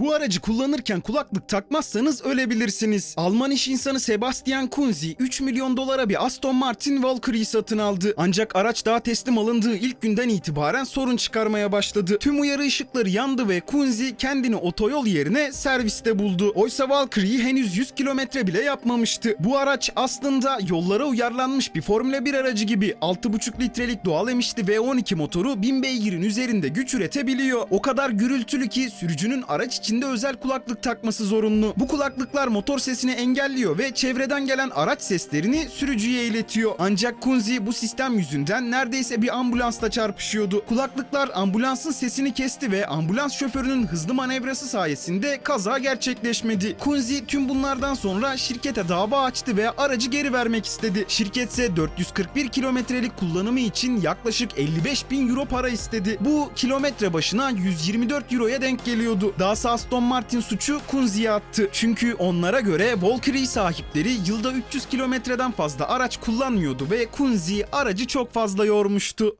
Bu aracı kullanırken kulaklık takmazsanız ölebilirsiniz. Alman iş insanı Sebastian Kunzi 3 milyon dolara bir Aston Martin Valkyrie satın aldı. Ancak araç daha teslim alındığı ilk günden itibaren sorun çıkarmaya başladı. Tüm uyarı ışıkları yandı ve Kunzi kendini otoyol yerine serviste buldu. Oysa Valkyrie henüz 100 kilometre bile yapmamıştı. Bu araç aslında yollara uyarlanmış bir Formula 1 aracı gibi 6,5 litrelik doğal emişli V12 motoru 1000 beygirin üzerinde güç üretebiliyor. O kadar gürültülü ki sürücünün araç içinde özel kulaklık takması zorunlu. Bu kulaklıklar motor sesini engelliyor ve çevreden gelen araç seslerini sürücüye iletiyor. Ancak Kunzi bu sistem yüzünden neredeyse bir ambulansla çarpışıyordu. Kulaklıklar ambulansın sesini kesti ve ambulans şoförünün hızlı manevrası sayesinde kaza gerçekleşmedi. Kunzi tüm bunlardan sonra şirkete dava açtı ve aracı geri vermek istedi. Şirketse 441 kilometrelik kullanımı için yaklaşık 55 bin euro para istedi. Bu kilometre başına 124 euroya denk geliyordu. Dahası Aston Martin suçu Kunzi'ye attı. Çünkü onlara göre Valkyrie sahipleri yılda 300 kilometreden fazla araç kullanmıyordu ve Kunzi aracı çok fazla yormuştu.